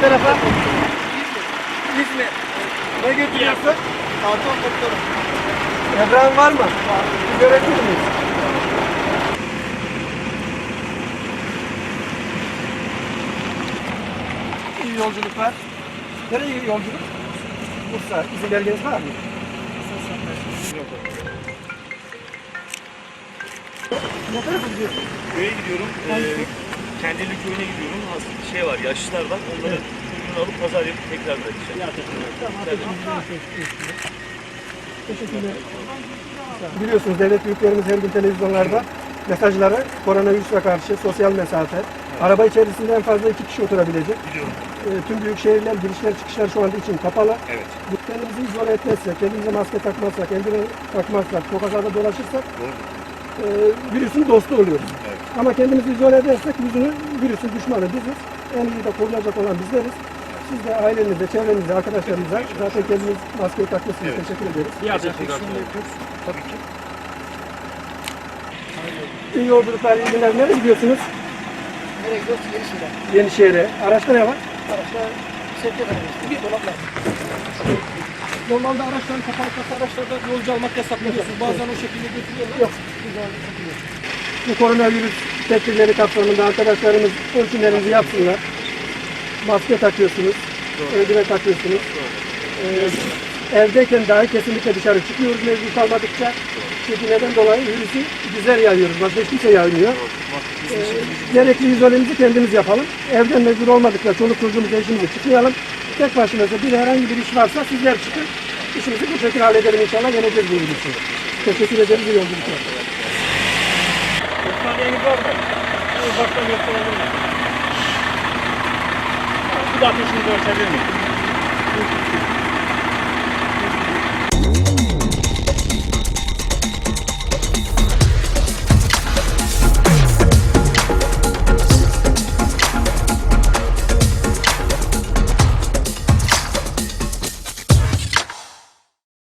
tarafa? İzmir. Ne götürüyorsun? Karton doktorum. Evren var mı? Bir görebilir miyiz? İyi yolculuklar. Nereye yolculuk? Bursa. İzin belgeniz var mı? Ne tarafa gidiyorsun? Köye gidiyorum. Ee, Kendili köyüne gidiyorum. Hasta şey var, yaşlılar var. Onları çocuğunu alıp pazar yapıp tekrar bırakacağım. Teşekkürler. Biliyorsunuz devlet büyüklerimiz her gün televizyonlarda mesajları koronavirüse karşı sosyal mesafe, araba içerisinde en fazla iki kişi oturabilecek. Biliyorum. E, tüm büyük şehirler girişler çıkışlar şu anda için kapalı. Evet. Kendimizi izole etmezsek, kendimize maske takmazsak, eldiven takmazsak, sokaklarda dolaşırsak e, virüsün dostu oluyoruz. Ama kendimizi izole edersek yüzünü, virüsün düşmanı biziz. En iyi de korunacak olan bizleriz. Siz de ailenize, çevrenizde, arkadaşlarınıza zaten kendiniz maskeyi takmışsınız. Evet. Teşekkür ediyoruz. Bir enfeksiyonla yapıyoruz. Tabii ki. İyi yolculuklar, iyi günler. Nereye gidiyorsunuz? Nereye gidiyoruz? Yenişehir'e. Yenişehir'e. Araçta ne var? Araçlar sevk edelim işte. Bir dolap lazım. Normalde araçların kapalı kasa araçlarda yolcu almak yasak biliyorsunuz. Bazen o şekilde götürüyorlar. Yok. Bu koronavirüs tedbirleri kapsamında arkadaşlarımız ölçümlerinizi yapsınlar. Maske takıyorsunuz, eldiven takıyorsunuz. Ee, evdeyken dahi kesinlikle dışarı çıkmıyoruz mecbur kalmadıkça. Çünkü neden dolayı virüsü bizler yayıyoruz. Başka hiç kimse yaymıyor. Ee, gerekli izolemizi kendimiz yapalım. Evden mecbur olmadıkça çoluk çocuğumuz eşimize çıkmayalım. Tek başımıza bir herhangi bir iş varsa sizler çıkın. İşimizi bu şekilde halledelim inşallah. Yeneceğiz bu virüsü. Teşekkür ederiz. İyi yolculuklar. Saniyeniz mı? Uzaktan gösterebilir miyim? Bu da ateşinizi ölçebilir miyim?